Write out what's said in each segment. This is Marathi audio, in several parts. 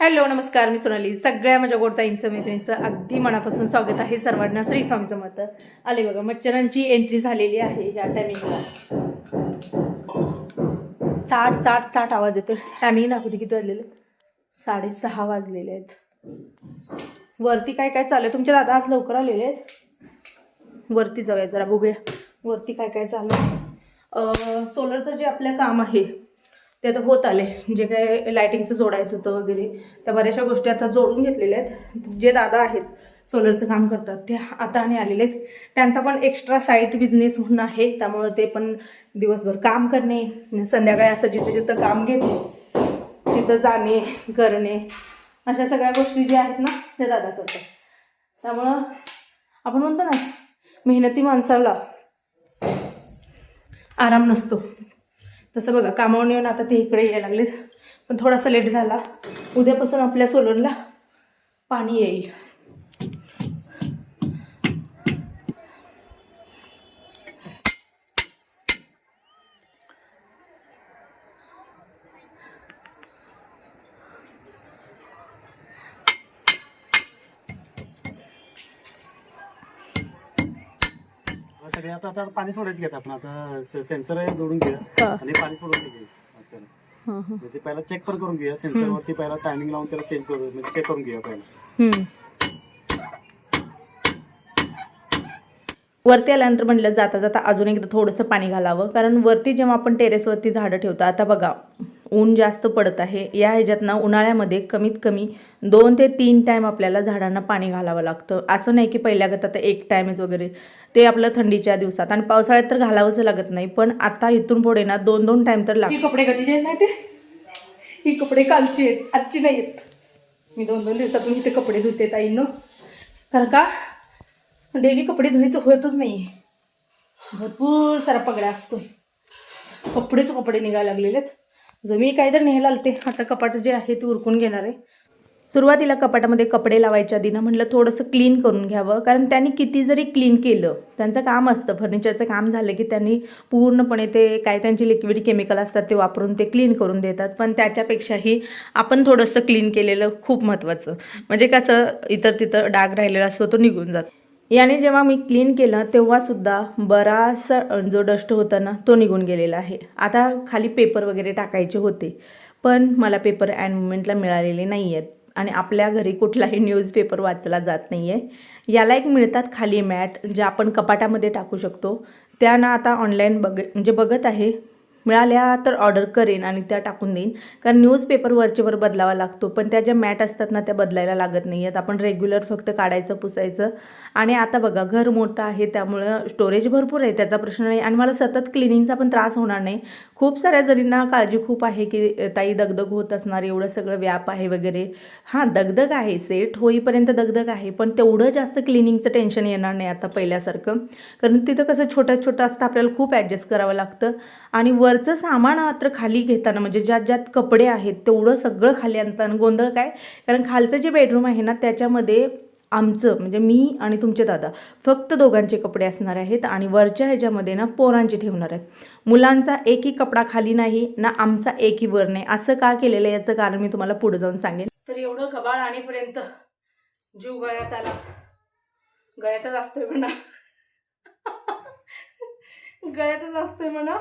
हॅलो नमस्कार मी सोनाली. सगळ्या माझ्या गोडताईंचं मैत्रिणींचं अगदी मनापासून स्वागत आहे सर्वांना. श्री स्वामी समर्थ. आले बघा मच्छरांची एंट्री झालेली आहे या टायमिंगला चाट चाट चाट आवाज येतो टायमिंग दाखवते किती वाजलेले? साडेसहा वाजलेले आहेत. वरती काय काय चालू आहे? तुमच्या दादा आज लवकर आलेले आहेत? वरती जाऊया जरा बघूया. वरती काय काय चालू आहे? सोलरचं जे आपलं काम आहे ते आता होत आले. जे काय लायटिंगचं जोडायचं होतं वगैरे त्या बऱ्याचशा गोष्टी आता जोडून घेतलेल्या आहेत. जे दादा आहेत सोलरचं काम करतात ते आता आणि आलेले आहेत. त्यांचा पण एक्स्ट्रा साईट बिझनेस म्हणून आहे. त्यामुळं ते पण दिवसभर काम करणे संध्याकाळी असं जिथं जिथं काम घेते तिथं जाणे करणे अशा सगळ्या गोष्टी ज्या आहेत ना ते दादा करतात. त्यामुळं आपण म्हणतो ना मेहनती माणसाला आराम नसतो. तसं बघा कामावून येऊन आता ते इकडे यायला लागलेत. पण थोडासा लेट झाला. उद्यापासून आपल्या सोलरला पाणी येईल. सगळे आता आता पाणी सोडायचं घेत आपण आता सेन्सर जोडून घेऊया. हा. आणि पाणी सोडून घेऊया अच्छा. म्हणजे ते पहिला चेक पण करून घेऊया. सेन्सर वरती पहिला टायमिंग लावून त्याला चेंज करू म्हणजे चेक करून घेऊया पहिला. हम्म. वरती आल्यानंतर म्हटलं जाता जाता अजून एकदा थोडंसं पाणी घालावं. कारण वरती जेव्हा आपण टेरेसवरती झाडं ठेवतो आता बघा. ऊन जास्त पडत आहे. या ह्याच्यात ना उन्हाळ्यामध्ये कमीत कमी दोन ते तीन टाईम आपल्याला झाडांना पाणी घालावं लागतं. असं नाही की पहिल्या आता एक टाईमच वगैरे. ते आपलं थंडीच्या दिवसात. आणि पावसाळ्यात तर घालावंच लागत नाही. पण आता इथून पुढे ना दोन दोन टाईम तर लागतो कपडे कधीचे आहेत नाही ते? ही कपडे कालची आहेत. आजची नाही आहेत. मी दोन दोन दिवसातून इथे कपडे धुते ताईनं कारण का? डेली कपडे धुवायचं होतच नाही. भरपूर सारा पगड्या असतोय. कपडेच कपडे निघायला लागलेले आहेत. जर मी काय तर नेहला ते आता कपाट जे आहे ते उरकून घेणार आहे. सुरुवातीला कपाटामध्ये कपडे लावायच्या आधी ना म्हटलं थोडंसं क्लीन करून घ्यावं कारण त्यांनी किती जरी क्लीन केलं त्यांचं काम असतं फर्निचरचं काम झालं की त्यांनी पूर्णपणे ते काय त्यांचे लिक्विड केमिकल असतात ते वापरून ते क्लीन करून देतात. पण त्याच्यापेक्षाही आपण थोडंसं क्लीन केलेलं खूप महत्त्वाचं म्हणजे कसं इतर तिथं डाग राहिलेला असतो तो निघून जातो. याने जेव्हा मी क्लीन केलं तेव्हासुद्धा बराचसा जो डस्ट होता ना तो निघून गेलेला आहे. आता खाली पेपर वगैरे टाकायचे होते पण मला पेपर ॲन मुमेंटला मिळालेले नाही आहेत आणि आपल्या घरी कुठलाही न्यूजपेपर वाचला जात नाही आहे याला एक मिळतात खाली मॅट ज्या आपण कपाटामध्ये टाकू शकतो. त्या ना आता ऑनलाईन बघ म्हणजे बघत आहे मिळाल्या तर ऑर्डर करेन आणि त्या टाकून देईन. कारण न्यूजपेपर वरचेवर बदलावा लागतो. पण त्या ज्या मॅट असतात ना त्या बदलायला लागत नाही आहेत आपण रेग्युलर फक्त काढायचं पुसायचं. आणि आता बघा घर मोठं आहे त्यामुळं स्टोरेज भरपूर आहे त्याचा प्रश्न नाही. आणि मला सतत क्लिनिंगचा पण त्रास होणार नाही. खूप साऱ्या जणींना काळजी खूप आहे की ताई दगदग होत असणार एवढं सगळं व्याप आहे वगैरे. हां दगदग आहे सेट होईपर्यंत दगदग आहे. पण तेवढं जास्त क्लिनिंगचं टेन्शन येणार नाही आता पहिल्यासारखं. कारण तिथं कसं छोटं छोटं असतं आपल्याला खूप ॲडजस्ट करावं लागतं. आणि वरचं सामान मात्र खाली घेताना म्हणजे ज्यात ज्यात कपडे आहेत तेवढं सगळं खाली आणताना. गोंधळ काय? कारण खालचं जे बेडरूम आहे ना त्याच्यामध्ये आमचं म्हणजे मी आणि तुमचे दादा फक्त दोघांचे कपडे असणार आहेत आणि वरच्या ह्याच्यामध्ये ना पोरांचे ठेवणार आहे मुलांचा एकही कपडा खाली नाही ना आमचा एकही वर नाही. असं का केलेलं आहे? याचं कारण मी तुम्हाला पुढे जाऊन सांगेन. तर एवढं कबाळ आणीपर्यंत जीव गळ्यात आला. गळ्यातच असतोय म्हणा. गळ्यातच असतोय म्हणा.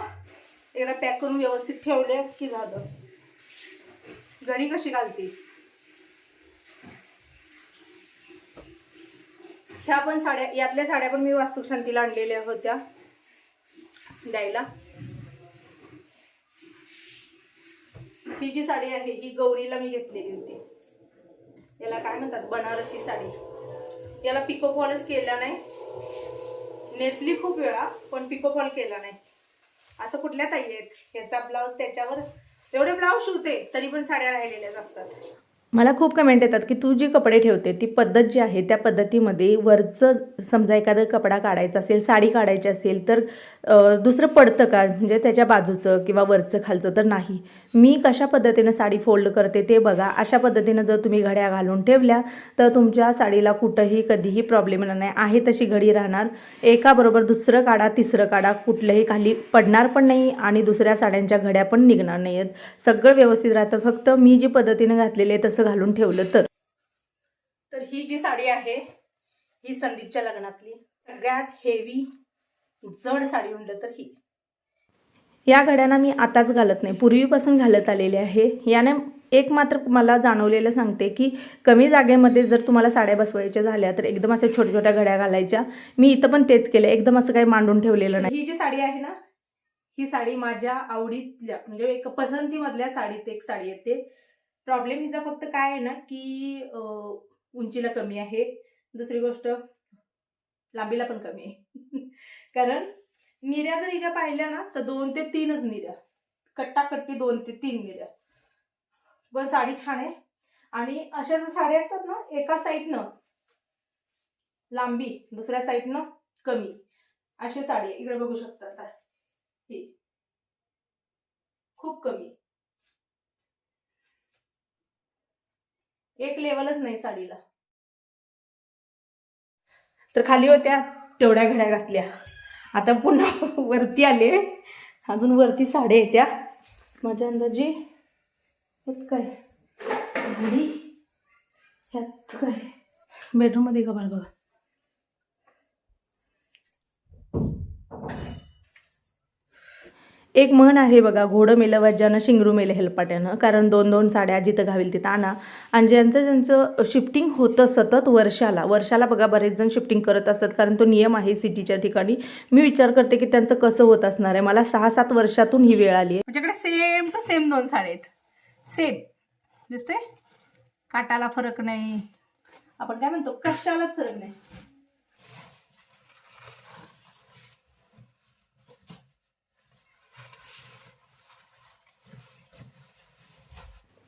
एकदा पॅक करून व्यवस्थित ठेवले की झालं. घडी कशी घालते? ह्या पण साड्या यातल्या साड्या पण मी वास्तुशांतीला आणलेल्या होत्या. द्यायला. ही जी साडी आहे ही गौरीला मी घेतलेली होती. याला काय म्हणतात? बनारसी साडी. याला पिको फॉलच केला नाही. नेसली खूप वेळा पण पिको फॉल केला नाही. असं कुठल्या ताई आहेत? ह्याचा ब्लाऊज त्याच्यावर एवढे ब्लाऊज शिवते तरी पण साड्या राहिलेल्याच असतात मला खूप कमेंट येतात की तू जी कपडे ठेवते ती पद्धत जी आहे त्या पद्धतीमध्ये वरचं समजा एखादं कपडा काढायचा असेल साडी काढायची असेल तर दुसरं पडतं का? म्हणजे त्याच्या बाजूचं किंवा वरचं खालचं तर नाही. मी कशा पद्धतीनं साडी फोल्ड करते ते बघा. अशा पद्धतीनं जर तुम्ही घड्या घालून ठेवल्या तर तुमच्या साडीला कुठंही कधीही प्रॉब्लेम येणार नाही. आहे तशी घडी राहणार. एकाबरोबर दुसरं काढा तिसरं काढा कुठलंही खाली पडणार पण नाही आणि दुसऱ्या साड्यांच्या घड्या पण निघणार नाही आहेत सगळं व्यवस्थित राहतं. फक्त मी जी पद्धतीनं घातलेली आहे तसं थोडंसं घालून ठेवलं तर. तर ही जी साडी आहे ही संदीपच्या लग्नातली. सगळ्यात हेवी जड साडी म्हणलं तर ही. या घड्यांना मी आताच घालत नाही. पूर्वीपासून घालत आलेले आहे. याने एक मात्र मला जाणवलेलं सांगते की कमी जागेमध्ये जर तुम्हाला साड्या बसवायच्या झाल्या तर एकदम अशा छोट्या छोट्या घड्या घालायच्या. मी इथं पण तेच केलं एकदम असं काही मांडून ठेवलेलं नाही. ही जी साडी आहे ना ही साडी माझ्या आवडीतल्या म्हणजे एक पसंतीमधल्या साडीत एक साडी येते. प्रॉब्लेम हिचा फक्त काय आहे ना की उंचीला कमी आहे. दुसरी गोष्ट लांबीला पण कमी आहे. कारण निर्या जर हिच्या पाहिल्या ना तर दोन ते तीनच निर्या कट्टाकट्टी दोन ते तीन निर्या पण साडी छान आहे. आणि अशा जर साड्या असतात ना एका साईडनं लांबी दुसऱ्या साईडनं कमी. अशी साडी इकडे बघू शकता आता. ही. खूप कमी. एक लेवलच नाही साडीला. तर खाली होत्या तेवढ्या घड्या घातल्या. आता पुन्हा वरती आले. अजून वरती साड्या येत्या. माझ्या अंदाजे हेच काय? घडी? ह्यात काय? बेडरूममध्ये का बाळ बघा? एक म्हण आहे बघा घोडं मेलं वज्जानं शिंगरू मेले हेलपाट्यानं. कारण दोन दोन साड्या जिथं घावील तिथं आणा. आणि ज्यांचं ज्यांचं शिफ्टिंग होतं सतत वर्षाला वर्षाला बघा बरेच जण शिफ्टिंग करत असतात. कारण तो नियम आहे सिटीच्या ठिकाणी. मी विचार करते की त्यांचं कसं होत असणार आहे. मला सहा सात वर्षातून ही वेळ आली आहे. माझ्याकडे सेम टू सेम दोन साड्या आहेत. सेम दिसते काटाला फरक नाही. आपण काय म्हणतो? कशालाच फरक नाही.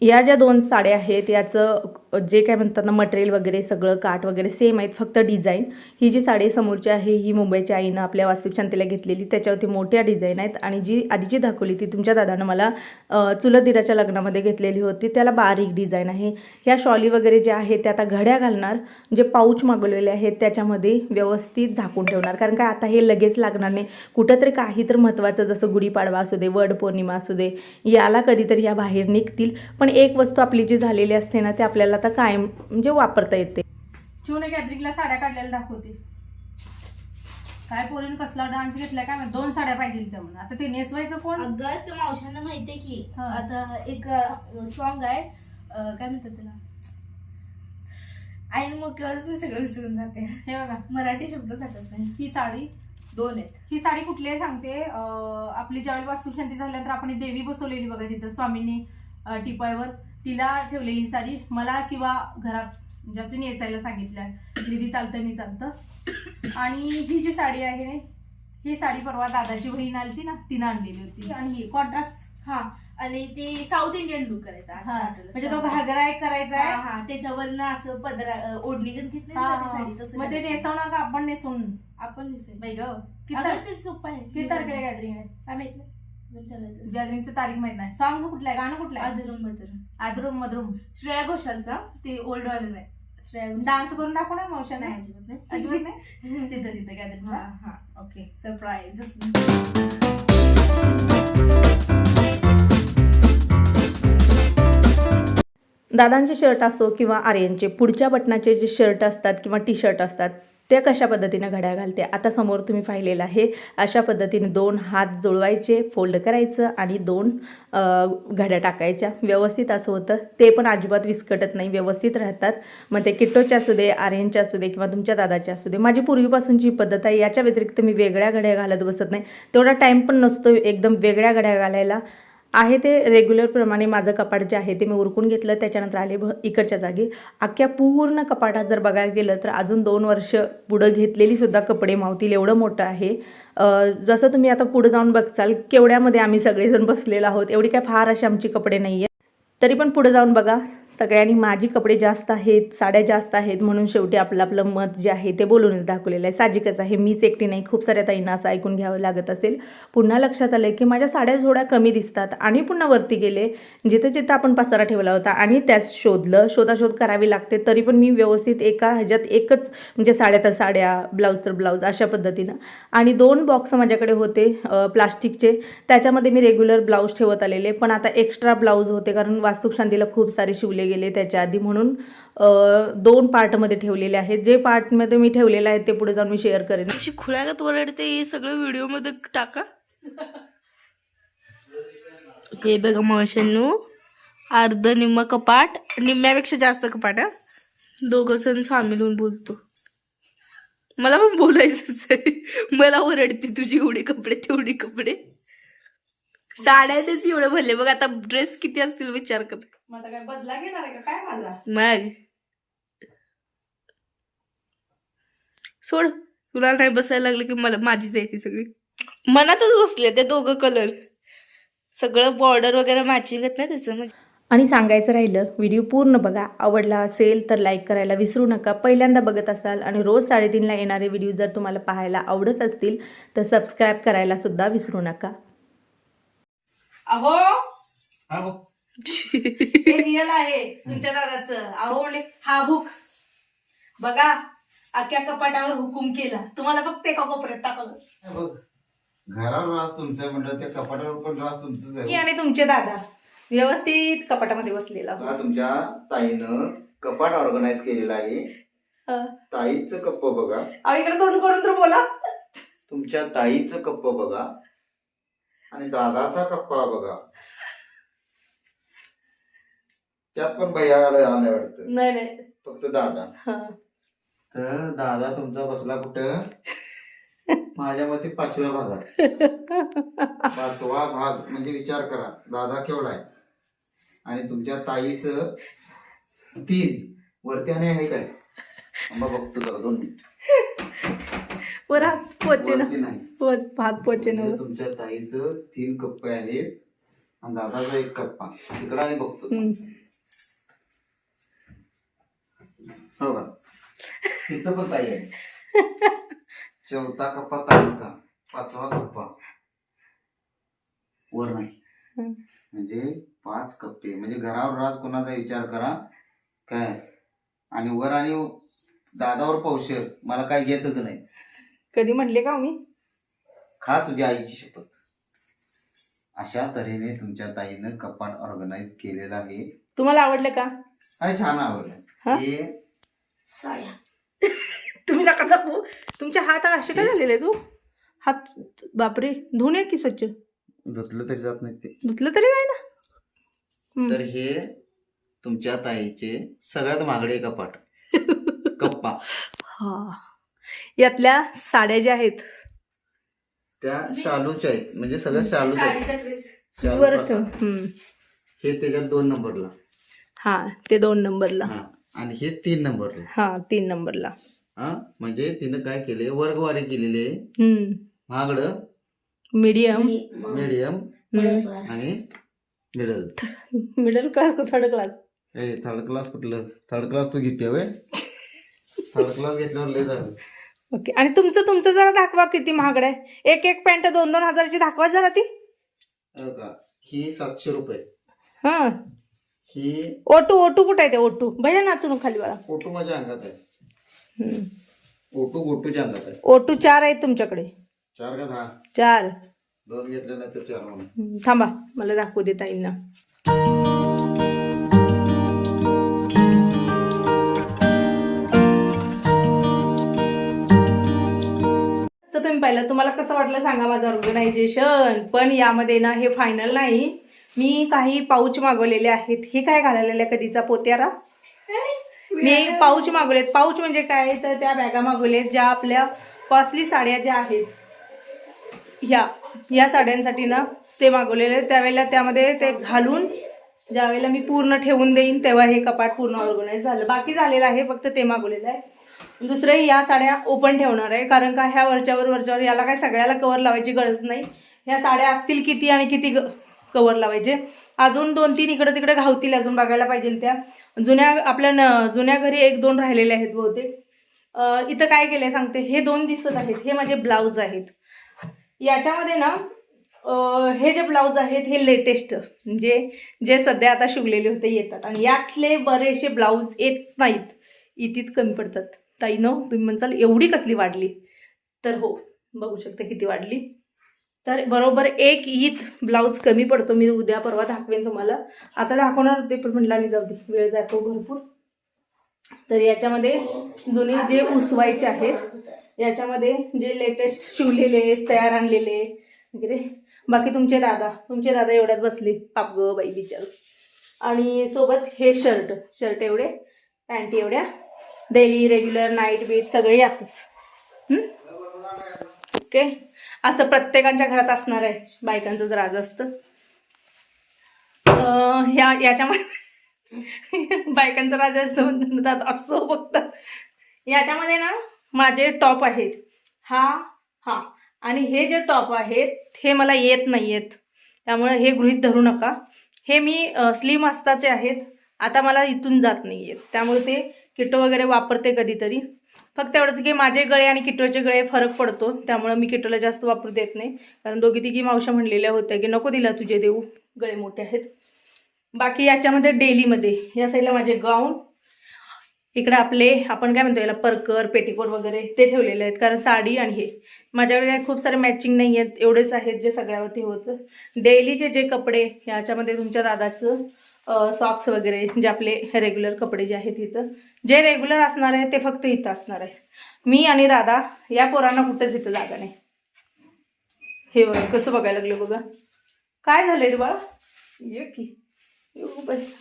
या ज्या दोन साड्या आहेत याचं जे काय म्हणतात ना मटेरियल वगैरे सगळं काठ वगैरे सेम आहेत फक्त डिझाईन ही जी साडी समोरची आहे ही मुंबईच्या आईनं आपल्या वास्तुशांतीला घेतलेली त्याच्यावरती मोठ्या डिझाईन आहेत. आणि जी आधीची दाखवली ती तुमच्या दादानं मला अ, चुलत दिराच्या लग्नामध्ये घेतलेली होती. त्याला बारीक डिझाईन आहे. ह्या शॉली वगैरे ज्या आहेत त्या आता घड्या घालणार जे पाऊच मागवलेले आहेत त्याच्यामध्ये व्यवस्थित झाकून ठेवणार. कारण काय आता हे लगेच लागणार नाही. कुठंतरी काही तर महत्त्वाचं जसं गुढीपाडवा असू दे वड पौर्णिमा असू दे याला कधीतरी या बाहेर निघतील. पण एक वस्तू आपली जी झालेली असते ना ते आपल्याला आता कायम म्हणजे वापरता येते. चिवने गॅदरिंगला साड्या काढलेल्या दाखवते. काय पोरीन कसला डान्स घेतलाय काय माहीत, दोन साड्या पाहिजे त्या म्हणून. आता ते नेसवायचं कोण? अगं त्या मावशांना माहितीये की हा. आता एक सॉन्ग आहे अं, काय म्हणतात त्याला? आणि मग तेव्हाच मी सगळं विसरून जाते. हे बघा. मराठी शब्द आठवत नाही. ही साडी. दोन आहेत. ही साडी कुठली आहे सांगते? अं, आपली ज्यावेळी वास्तुशांती झाल्यानंतर आपण ही देवी बसवलेली बघा तिथं स्वामींनी. टिपायवर. तिला ठेवलेली साडी मला किंवा घरात जास्त नेसायला सांगितलं दीदी चालतं मी चालतं. आणि ही जी साडी आहे ही साडी परवा दादाची बहीण आली ना तिनं आणलेली होती. आणि ही कॉन्ट्रास्ट हा. आणि ती साऊथ इंडियन लुक करायचा. हा. म्हणजे तो घागरा एक करायचा हा, आहे. हा त्याच्यावरनं असं पदरा ओढणी घेतली ना. ती साडी तसं मग ते. नेसवणार का? आपण नेसवून आपण बाई ग. किती अगं तार- ते सोपं आहे. किती तारखेला गॅदरिंग आहे? गॅदरिंगची तारीख माहीत नाही. सॉंग कुठलं आहे? गाणं कुठलं आहे? अधरून मधरून आदरूम मधरूम. श्रेया घोषालचा ते ओल्ड वाले नाही. श्रेया घोषाल. डान्स करून दाखव ना मोशन नाही आहे अजिबात नाही. अजिबात नाही? तिथं तिथं गॅदरिंग हा हा. ओके सरप्राईज दादांचे शर्ट असो किंवा आर्यनचे पुढच्या बटनाचे जे शर्ट असतात किंवा टी शर्ट असतात ते कशा पद्धतीनं घड्या घालते? आता समोर तुम्ही पाहिलेलं आहे अशा पद्धतीने दोन हात जुळवायचे फोल्ड करायचं आणि दोन घड्या टाकायच्या. व्यवस्थित असं होतं. ते पण अजिबात विस्कटत नाही व्यवस्थित राहतात. मग ते किट्टोचे असू दे आर्यनच्या असू दे किंवा तुमच्या दादाचे असू दे माझी पूर्वीपासूनची पद्धत आहे. याच्या व्यतिरिक्त मी वेगळ्या घड्या घालत बसत नाही. तेवढा टाईम पण नसतो एकदम वेगळ्या घड्या घालायला. आहे ते रेग्युलरप्रमाणे माझं कपाट जे आहे ते मी उरकून घेतलं त्याच्यानंतर आले भ इकडच्या जागी. अख्ख्या पूर्ण कपाटात जर बघायला गेलं तर अजून दोन वर्ष पुढं घेतलेलीसुद्धा कपडे मावतील एवढं मोठं आहे. जसं तुम्ही आता पुढं जाऊन बघचाल केवढ्यामध्ये आम्ही सगळेजण बसलेलो आहोत एवढी काय फार अशी आमची कपडे नाही आहे तरी पण पुढे जाऊन बघा. सगळ्यांनी माझी कपडे जास्त आहेत साड्या जास्त आहेत म्हणून शेवटी आपलं आपलं मत जे आहे ते बोलूनच दाखवलेलं आहे. साहजिकच आहे. मीच एकटी नाही. खूप साऱ्या ताईंना असं ऐकून घ्यावं लागत असेल. पुन्हा लक्षात आलं की माझ्या साड्या थोड्या कमी दिसतात आणि पुन्हा वरती गेले जिथं जिथं आपण पसारा ठेवला होता आणि त्याच शोधलं शोधाशोध करावी लागते तरी पण मी व्यवस्थित एका ह्याच्यात एकच म्हणजे साड्या तर साड्या ब्लाऊज तर ब्लाऊज अशा पद्धतीनं. आणि दोन बॉक्स माझ्याकडे होते प्लास्टिकचे. त्याच्यामध्ये मी रेग्युलर ब्लाऊज ठेवत आलेले. पण आता एक्स्ट्रा ब्लाऊज होते कारण वास्तुशांतीला खूप सारे शिवले गेले त्याच्या आधी म्हणून दोन पार्टमध्ये ठेवलेले आहेत. जे पार्टमध्ये मी ठेवलेले आहेत ते पुढे जाऊन मी शेअर करेन. अशी खुळ्यागत वरडते हे सगळं व्हिडिओमध्ये टाका. हे बघा मावशांनो अर्ध निम्म कपाट निम्म्यापेक्षा जास्त कपाट हा. दोघं जण सामील होऊन बोलतो. मला पण बोलायचंच आहे. मला ओरडते तुझी एवढे कपडे तेवढे कपडे. साड्या तेच एवढं भरले. बघ आता ड्रेस किती असतील विचार कर. माझा काय बदला घेणार आहे का? काय माझा? मग. सोड. तुला नाही बसायला लागलं की मला माझीच आहे ती सगळी. मनातच बसले ते दोघं कलर सगळं बॉर्डर वगैरे मॅचिंग आहेत ना त्याचं म्हणजे. आणि सांगायचं राहिलं व्हिडिओ पूर्ण बघा. आवडला असेल तर लाईक करायला विसरू नका. पहिल्यांदा बघत असाल आणि रोज साडेतीनला येणारे व्हिडिओ जर तुम्हाला पाहायला आवडत असतील तर सबस्क्राईब करायला सुद्धा विसरू नका. अहो. हे रिअल आहे तुमच्या दादाचं. अहो म्हणजे हा भूक. बघा अख्ख्या कपाटावर हुकूम केला. तुम्हाला फक्त एका कोपऱ्यात टाकलं. बघ घरावर रास तुमचं म्हटलं त्या कपाटावर पण रास तुमचंच आहे. आणि तुमचे दादा व्यवस्थित कपाटामध्ये बसलेला. तुमच्या ताईनं कपाट ऑर्गनाईज केलेलं आहे. ताईचं कप्प बघा. अहो इकडे तोंड करून तर बोला. तुमच्या ताईचं कप्प बघा. आणि दादाचा कप्पा बघा. त्यात पण भैया आलाय वाटतं. नाही नाही. फक्त दादा. हा. तर दादा तुमचा बसला कुठं? माझ्या मते पाचव्या भागात. पाचवा भाग म्हणजे विचार करा. दादा केवढा आहे? आणि तुमच्या ताईचं तीन. वरती आणि आहे काय? बघतो जरा दोन मिनिट. वर हात पोचे वरती नाही. पोच म्हणजे तुमच्या ताईचं तीन कप्पे आहेत आणि दादाचा एक कप्पा. तिकडं आणि बघतो. हो का? तिथं पण ताई आहे. चौथा कप्पा ताईचा. पाचवा कप्पा. वर नाही. हम्म. म्हणजे पाच कप्पे. म्हणजे घरावर राज कोणाचा विचार करा. काय? आणि वर आणि दादावर पौशर मला काय घेतच नाही. कधी म्हणले का हो मी? खा तुझ्या आईची शपथ. अशा तऱ्हेने तुमच्या ताईनं कपाट ऑर्गनाईज केलेलं आहे. तुम्हाला आवडलं का? काय छान हा? आवडलं. हे? साड्या. तुम्ही नका दाखवू. तुमचे हात असे काय झालेले तू हात बापरे. धुवून ये की स्वच्छ? धुतलं तरी जात नाही ते. धुतलं तरी नाही ना हम्म. तर हे तुमच्या ताईचे सगळ्यात महागडे कपाट. कप्पा. हा. यातल्या साड्या ज्या आहेत त्या शालूच्या आहेत. म्हणजे सगळ्या आहेत. शालू वरच ठेव. प्रकार. हम्म. हे त्याच्यात दोन नंबरला. हा ते दोन नंबरला. हा. आणि हे तीन नंबरला. हा तीन नंबरला. हा? म्हणजे तिनं काय केले? वर्गवारी केलेली. आहे हम्म. महागडं मीडियम. मिडियम. आणि मिडल मिडल क्लास का थर्ड क्लास? ए थर्ड क्लास कुठलं? थर्ड क्लास तू घेते होय? थर्ड क्लास घेतल्यावर लय झालं. ओके. आणि तुमचं तुमचं जरा दाखवा किती महागड आहे. एक एक पॅन्ट दोन दोन हजाराची दाखवा जरा ती. हो सातशे रुपये. हा. ही ओटू ओटू कुठे आहे ते? ओटू. भैया नाचून खाली बाळा ओटू माझ्या अंगात आहे. ओटू गोटूच्या अंगात आहे. ओटू चार आहेत तुमच्याकडे. चार का दहा? चार. दोन घेतले नाही तर चार थांबा. मला दाखवू दे ताईंना. तुम्ही पाहिलं तुम्हाला कसं वाटलं सांगा माझं ऑर्गनायझेशन पण यामध्ये ना हे फायनल नाही. मी काही पाऊच मागवलेले आहेत. हे काय घालायला कधीचा पोत्यारा? मी पाऊच मागवलेत. पाऊच म्हणजे काय? तर त्या बॅगा मागवलेत ज्या आपल्या कॉस्टली साड्या ज्या आहेत. ह्या या साड्यांसाठी ना ते मागवलेले. त्यावेळेला त्यामध्ये ते घालून ज्यावेळेला मी पूर्ण ठेवून देईन तेव्हा हे कपाट पूर्ण ऑर्गनाईज झालं. बाकी झालेलं आहे फक्त ते मागवलेलं आहे. दुसरं या साड्या ओपन ठेवणार आहे. कारण का ह्या वरच्यावर वरच्यावर याला काय सगळ्याला कवर लावायची गरज नाही. ह्या साड्या असतील किती आणि किती कवर लावायचे. अजून दोन तीन इकडं तिकडे घावतील अजून बघायला पाहिजे त्या. जुन्या आपल्या न जुन्या घरी एक दोन राहिलेले आहेत बहुतेक. इथं काय केलंय सांगते. हे दोन दिसत आहेत. हे माझे ब्लाऊज आहेत. याच्यामध्ये ना हे जे ब्लाऊज आहेत हे लेटेस्ट म्हणजे जे सध्या आता शिवलेले होते येतात. आणि यातले बरेचसे ब्लाऊज येत नाहीत. इतीत कमी पडतात. ताई नो तुम्ही म्हणसाल एवढी कसली वाढली? तर हो बघू शकता किती वाढली. तर बरोबर एक ईद ब्लाऊज कमी पडतो मी उद्या परवा दाखवेन तुम्हाला. आता दाखवणार होते पण म्हटलं आणि जाऊ दे वेळ जातो भरपूर. तर याच्यामध्ये जुने जे उसवायचे आहेत याच्यामध्ये जे लेटेस्ट शिवलेले तयार आणलेले वगैरे. बाकी तुमचे दादा तुमचे दादा एवढ्यात बसले. पाप ग बाई बिचार. आणि सोबत हे शर्ट शर्ट एवढे पॅन्ट एवढ्या. डेली रेग्युलर नाईट बीट सगळे यातच. ओके? असं प्रत्येकांच्या घरात असणार आहे. बायकांचंच राज असतं. ह्या याच्यामध्ये बायकांचं राजा असतं म्हणतात असं बघतात याच्यामध्ये ना माझे टॉप आहेत. हा हा. आणि हे जे टॉप आहेत हे मला येत नाही आहेत त्यामुळे हे गृहीत धरू नका. हे मी स्लिम असताचे आहेत. आता मला इथून जात नाही आहेत त्यामुळे ते किटो वगैरे वापरते कधीतरी. फक्त एवढंच की माझे गळे आणि किटोचे गळे फरक पडतो त्यामुळं मी किटोला जास्त वापरू देत नाही. कारण दोघी तिघी मावशा म्हणलेल्या होत्या की नको दिला तुझे देऊ गळे मोठे आहेत. बाकी याच्यामध्ये डेलीमध्ये या साईडला माझे गाऊन इकडे आपले आपण काय म्हणतो याला परकर पेटीकोट वगैरे ते ठेवलेले आहेत. कारण साडी आणि हे. माझ्याकडे खूप सारे मॅचिंग नाही आहेत एवढेच आहेत जे सगळ्यावरती होतं. डेलीचे जे कपडे याच्यामध्ये तुमच्या दादाचं सॉक्स वगैरे जे आपले रेग्युलर कपडे जे आहेत इथं. जे रेग्युलर असणार आहे ते फक्त इथं असणार आहे मी आणि दादा या पोरांना कुठंच इथं जागा नाही. हे बघा कसं बघायला लागलं बघा. काय झालं रे बाळा? ये की.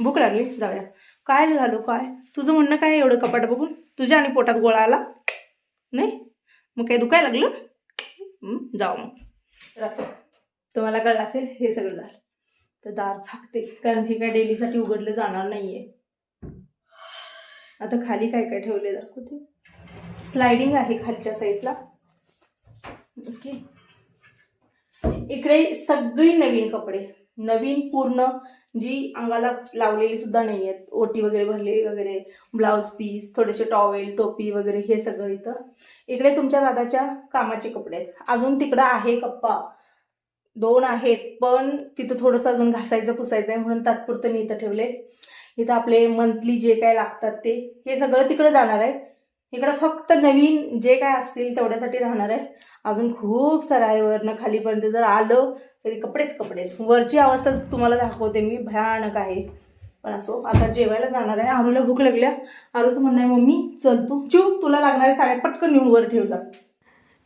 भूक लागली. जाऊया. काय झालं काय? तुझं म्हणणं काय एवढं कपाट बघून? तुझ्या आणि पोटात गोळा आला? नाही? मग काय दुखायला लागलं? जाऊ मग. तर असं तुम्हाला कळलं असेल हे सगळं झालं. तर दार झाकते. कारण हे काय डेलीसाठी उघडलं जाणार नाही आहे आता खाली काय काय ठेवले दाखवते. स्लायडिंग आहे खालच्या साईडला. ओके. इकडे सगळी नवीन कपडे. नवीन पूर्ण जी अंगाला लावलेली सुद्धा नाही आहेत ओटी वगैरे भरलेली वगैरे ब्लाऊज पीस थोडेसे टॉवेल टोपी वगैरे हे सगळं इथं. इकडे तुमच्या दादाच्या कामाचे कपडे आहेत. अजून तिकडं आहे कप्पा. दोन आहेत पण तिथं थोडंसं अजून घासायचं पुसायचं आहे म्हणून तात्पुरतं मी इथं ठेवले. इथं आपले मंथली जे काय लागतात ते हे सगळं तिकडं जाणार आहे. इकडं फक्त नवीन जे काय असतील तेवढ्यासाठी राहणार आहे. अजून खूप सारं आहे वरनं खालीपर्यंत. जर आलं तरी कपडेच कपडे वरची अवस्था तुम्हाला दाखवते मी. भयानक आहे. पण असो आता जेवायला जाणार आहे. आरूला भूक लागल्या. आरूचं म्हणणं आहे मम्मी चल तू. चिव तुला लागणाऱ्या साड्या पटकन येऊन वर ठेवतात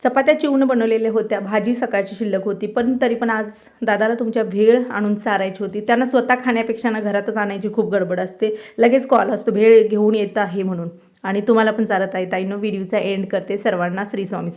चपात्या चिवून बनवलेल्या होत्या भाजी सकाळची शिल्लक होती पण तरी पण आज दादाला तुमच्या भेळ आणून चारायची होती. त्यांना स्वतः खाण्यापेक्षा ना घरातच आणायची खूप गडबड असते. लगेच कॉल असतो भेळ घेऊन येत आहे म्हणून. आणि तुम्हाला पण चालत आहे ताईनं व्हिडिओचा एंड करते. सर्वांना श्री स्वामी